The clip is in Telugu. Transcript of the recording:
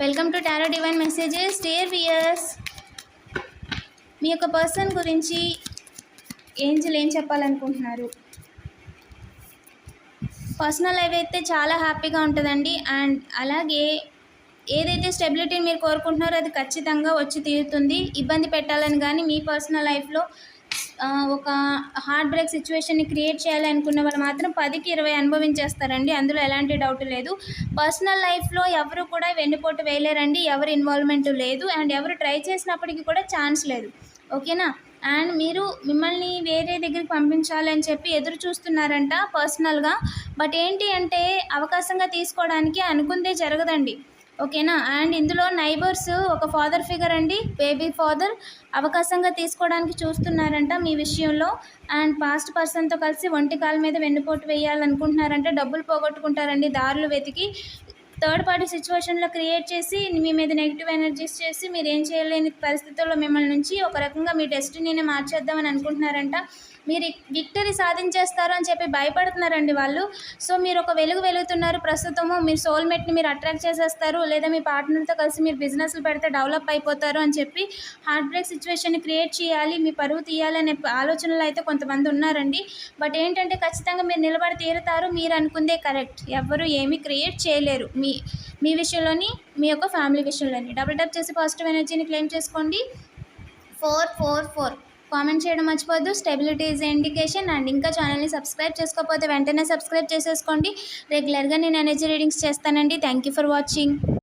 Welcome to tarot divine messages dear viewers మీ యొక్క పర్సన్ గురించి ఏంజల్ ఏం చెప్పాలనుకుంటున్నారు? పర్సనల్ లైఫ్ అయితే చాలా హ్యాపీగా ఉంటుందండి. అండ్ అలాగే ఏదైతే స్టెబిలిటీని మీరు కోరుకుంటున్నారో అది ఖచ్చితంగా వచ్చి తీరుతుంది. ఇబ్బంది పెట్టాలని కానీ మీ పర్సనల్ లైఫ్లో ఒక హార్ట్ బ్రేక్ సిచ్యువేషన్ని క్రియేట్ చేయాలనుకున్న వాళ్ళు మాత్రం పదికి ఇరవై అనుభవించేస్తారండి. అందులో ఎలాంటి డౌట్ లేదు. పర్సనల్ లైఫ్లో ఎవరు కూడా వెన్నుపోటు వేయలేరండి. ఎవరి ఇన్వాల్వ్మెంట్ లేదు. అండ్ ఎవరు ట్రై చేసినప్పటికీ కూడా ఛాన్స్ లేదు. ఓకేనా అండ్ మీరు మిమ్మల్ని వేరే దగ్గరికి పంపించాలని చెప్పి ఎదురు చూస్తున్నారంట పర్సనల్గా బట్ ఏంటి అంటే అవకాశంగా తీసుకోవడానికి అనుకుందే జరగదండి. ఓకేనా? అండ్ ఇందులో నైబర్స్ ఒక ఫాదర్ ఫిగర్ అండి. బేబీ ఫాదర్ అవకాశంగా తీసుకోవడానికి చూస్తున్నారంట మీ విషయంలో. అండ్ పాస్ట్ పర్సన్తో కలిసి ఒంటి కాలు మీద వెన్నుపోటు వేయాలనుకుంటున్నారంటే. డబ్బులు పోగొట్టుకుంటారండి దారులు వెతికి. థర్డ్ పార్టీ సిచ్యువేషన్లో క్రియేట్ చేసి మీ మీద నెగిటివ్ ఎనర్జీస్ చేసి మీరు ఏం చేయలేని పరిస్థితుల్లో మిమ్మల్ని నుంచి ఒక రకంగా మీ డెస్టినీని మార్చేద్దామని అనుకుంటున్నారంట. మీరు విక్టరీ సాధించేస్తారు అని చెప్పి భయపడుతున్నారండి వాళ్ళు. సో మీరు ఒక వెలుగు వెలుగుతున్నారు. ప్రస్తుతము మీరు సోల్మేట్ని మీరు అట్రాక్ట్ చేసేస్తారు. లేదా మీ పార్ట్నర్తో కలిసి మీరు బిజినెస్లు పెడితే డెవలప్ అయిపోతారు అని చెప్పి హార్ట్ బ్రేక్ సిచ్యువేషన్ క్రియేట్ చేయాలి. మీ పరువు తీయాలనే ఆలోచనలు అయితే కొంతమంది ఉన్నారండి. బట్ ఏంటంటే ఖచ్చితంగా మీరు నిలబడి తీరుతారు. మీరు అనుకుందే కరెక్ట్. ఎవరు ఏమీ క్రియేట్ చేయలేరు. మీ మీ విషయంలోని మీ యొక్క ఫ్యామిలీ విషయంలోని. డబుల్ టప్ చేసి పాజిటివ్ ఎనర్జీని క్లెయిమ్ చేసుకోండి. Four four four. కామెంట్ చేయడం మర్చిపోద్దు స్టెబిలిటీ ఈజ్ ఇండికేషన్ అండ్ ఇంకా ఛానల్ని సబ్స్క్రైబ్ చేసుకోకపోతే వెంటనే సబ్స్క్రైబ్ చేసేసుకోండి. రెగ్యులర్గా నేను ఎనర్జీ రీడింగ్స్ చేస్తానండి. Thank you for watching